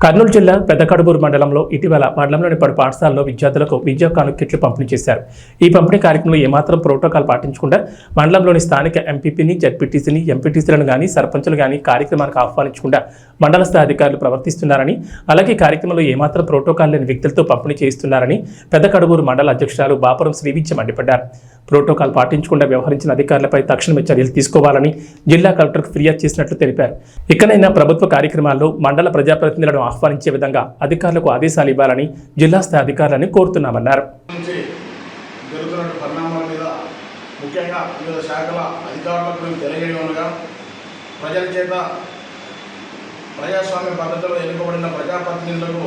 కర్నూలు జిల్లా పెద్దకడుబూరు మండలంలో ఇటీవల మండలంలోని పలు పాఠశాలలో విద్యార్థులకు విద్యా కాను కిట్లు పంపిణీ చేశారు. ఈ పంపిణీ కార్యక్రమంలో ఏమాత్రం ప్రోటోకాల్ పాటించకుండా మండలంలోని స్థానిక ఎంపీపీని జడ్పీటీసీని ఎంపీటీసీలను కానీ సర్పంచులు కానీ కార్యక్రమానికి ఆహ్వానించకుండా మండల స్థాయి అధికారులు ప్రవర్తిస్తున్నారని అలాగే కార్యక్రమంలో ఏమాత్రం ప్రోటోకాల్ లేని వ్యక్తులతో పంపిణీ చేయిస్తున్నారని పెద్దకడుబూరు మండల అధ్యక్షురాలు బాపురం శ్రీవిద్య మండిపడ్డారు. ప్రోటోకాల్ పాటించకుండా వ్యవహరించిన అధికారులపై తక్షణమే చర్యలు తీసుకోవాలని జిల్లా కలెక్టర్కు ఫిర్యాదు చేసినట్లు తెలిపారు. ఇకనైనా ప్రభుత్వ కార్యక్రమాల్లో మండల ప్రజాప్రతినిధులను ఆహ్వానించే విధంగా అధికారులకు ఆదేశాలు ఇవ్వాలని జిల్లా స్థాయి అధికారులను కోరుతున్నామన్నారు. ముఖ్యంగా వివిధ శాఖల అధికారులకు మేము తెలియజేయమనగా ప్రజల చేత ప్రజాస్వామ్య పద్ధతిలో ఎన్నుకోబడిన ప్రజాప్రతినిధులకు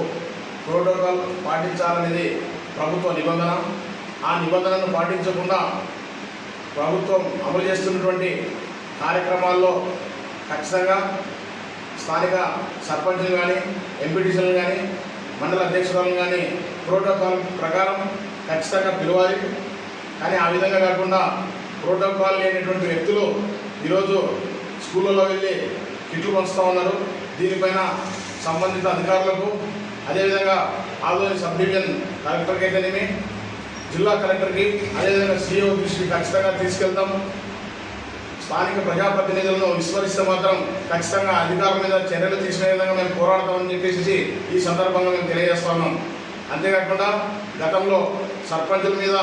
ప్రోటోకాల్ పాటించాలనేది ప్రభుత్వ నిబంధన. ఆ నిబంధనను పాటించకుండా ప్రభుత్వం అమలు చేస్తున్నటువంటి కార్యక్రమాల్లో ఖచ్చితంగా స్థానిక సర్పంచులు కానీ ఎంపీటీసీలు కానీ మండల అధ్యక్షులను కానీ ప్రోటోకాల్ ప్రకారం ఖచ్చితంగా పిలవాలి. కానీ ఆ విధంగా కాకుండా ప్రోటోకాల్ లేనటువంటి వ్యక్తులు ఈరోజు స్కూళ్ళలో వెళ్ళి కిట్లు పంచుతూ ఉన్నారు. దీనిపైన సంబంధిత అధికారులకు అదేవిధంగా ఆదోని సబ్ డివిజన్ కలెక్టర్కి అయితేనేమి జిల్లా కలెక్టర్కి అదేవిధంగా సీఓ దృష్టికి ఖచ్చితంగా తీసుకెళ్తాం. స్థానిక ప్రజాప్రతినిధులను విస్మరిస్తే మాత్రం ఖచ్చితంగా అధికారుల మీద చర్యలు తీసుకునే విధంగా మేము పోరాడతామని చెప్పేసి ఈ సందర్భంగా మేము తెలియజేస్తున్నాం అంతేకాకుండా గతంలో సర్పంచుల మీద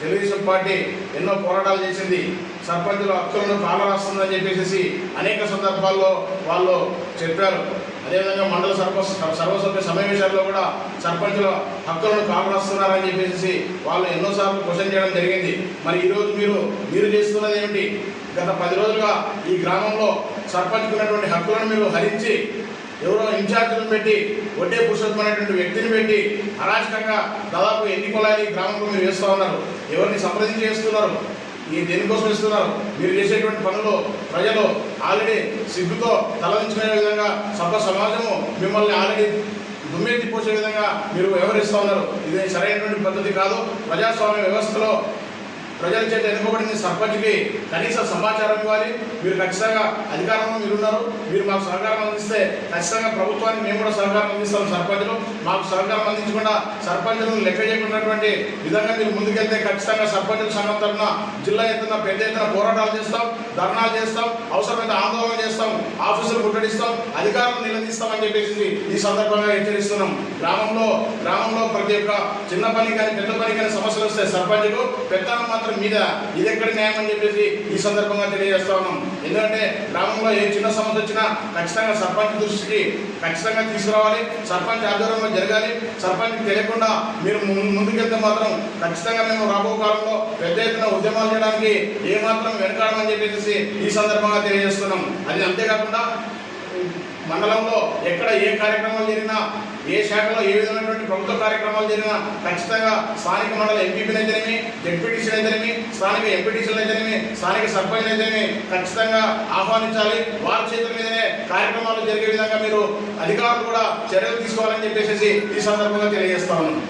తెలుగుదేశం పార్టీ ఎన్నో పోరాటాలు చేసింది. సర్పంచుల హక్కులను కాలరాస్తుందని చెప్పేసి అనేక సందర్భాల్లో వాళ్ళు చెప్పారు. అదేవిధంగా మండల సర్వ సర్వసభ్య సమావేశాల్లో కూడా సర్పంచుల హక్కులను కాపాడుస్తున్నారని చెప్పేసి వాళ్ళు ఎన్నోసార్లు క్వశ్చన్ చేయడం జరిగింది. మరి ఈరోజు మీరు మీరు చేస్తున్నది ఏమిటి? గత పది రోజులుగా ఈ గ్రామంలో సర్పంచ్కి ఉన్నటువంటి హక్కులను మీరు హరించి ఎవరో ఇన్ఛార్జీలను పెట్టి వడ్డే పురుషోత్తం అనేటువంటి వ్యక్తిని పెట్టి అరాచకంగా దాదాపు ఎన్ని కులాలు ఈ గ్రామంలో మీరు వేస్తూ ఉన్నారు? ఎవరిని సంప్రదించి చేస్తున్నారు ఈ దేనికోసం ఇస్తున్నారు? మీరు చేసేటువంటి పనులు ప్రజలు ఆల్రెడీ సిగ్గుతో తలదించుకునే విధంగా సభ సమాజము మిమ్మల్ని ఆల్రెడీ దుమ్మెత్తి పోసే విధంగా మీరు వ్యవహరిస్తూ ఉన్నారు. ఇది సరైనటువంటి పద్ధతి కాదు. ప్రజాస్వామ్య వ్యవస్థలో ప్రజల చేత ఎన్నుకోబడిన సర్పంచ్కి కనీస సమాచారం ఇవ్వాలి. మీరు ఖచ్చితంగా అధికారంలో మీరు ఉన్నారు మీరు మాకు సహకారం అందిస్తే ఖచ్చితంగా ప్రభుత్వానికి మేము కూడా సహకారం అందిస్తాం సర్పంచ్లు. మాకు సహకారం అందించకుండా సర్పంచులను లెక్క చేయకున్నటువంటి విధంగా మీరు ముందుకెళ్తే ఖచ్చితంగా సర్పంచుల సంఘం తరఫున జిల్లా ఎత్తున పెద్ద ఎత్తున పోరాటాలు చేస్తాం ధర్నాలు చేస్తాం అవసరమైతే ఆందోళన చేస్తాం ఆఫీసులు ముట్టడిస్తాం అధికారం నిలదీస్తామని చెప్పేసి ఈ సందర్భంగా హెచ్చరిస్తున్నాం. గ్రామంలో గ్రామంలో ప్రతి ఒక్క చిన్న పని కానీ పెద్ద పని కానీ సమస్యలు వస్తే సర్పంచులు పెద్దలు మాత్రం మీద ఇది ఎక్కడ న్యాయం అని చెప్పేసి ఈ సందర్భంగా తెలియజేస్తా ఉన్నాం. ఎందుకంటే గ్రామంలో ఏ చిన్న సమస్య వచ్చినా ఖచ్చితంగా సర్పంచ్ దృష్టికి ఖచ్చితంగా తీసుకురావాలి. సర్పంచ్ ఆధ్వర్యంలో జరగాలి. సర్పంచ్కి తెలియకుండా మీరు ముందుకెళ్తే మాత్రం ఖచ్చితంగా మేము రాబో కాలంలో పెద్ద ఎత్తున ఉద్యమాలు చేయడానికి ఏమాత్రం వెనకాడమని చెప్పేసి ఈ సందర్భంగా తెలియజేస్తున్నాం. అది అంతేకాకుండా మండలంలో ఎక్కడ ఏ కార్యక్రమాలు జరిగినా ఏ శాఖలో ఏ విధమైనటువంటి ప్రభుత్వ కార్యక్రమాలు జరిగినా ఖచ్చితంగా స్థానిక మండల ఎంపీపీలు అయితేనేమి జెడ్పీటీసీలు అయితేనేమి స్థానిక ఎంపీటీసీలు అయితేనేమి స్థానిక సర్పంచ్ అయితేనేమి ఖచ్చితంగా ఆహ్వానించాలి. వారి చేతుల మీదనే కార్యక్రమాలు జరిగే విధంగా మీరు అధికారులు కూడా చర్యలు తీసుకోవాలని చెప్పేసి ఈ సందర్భంగా తెలియజేస్తా ఉన్నాను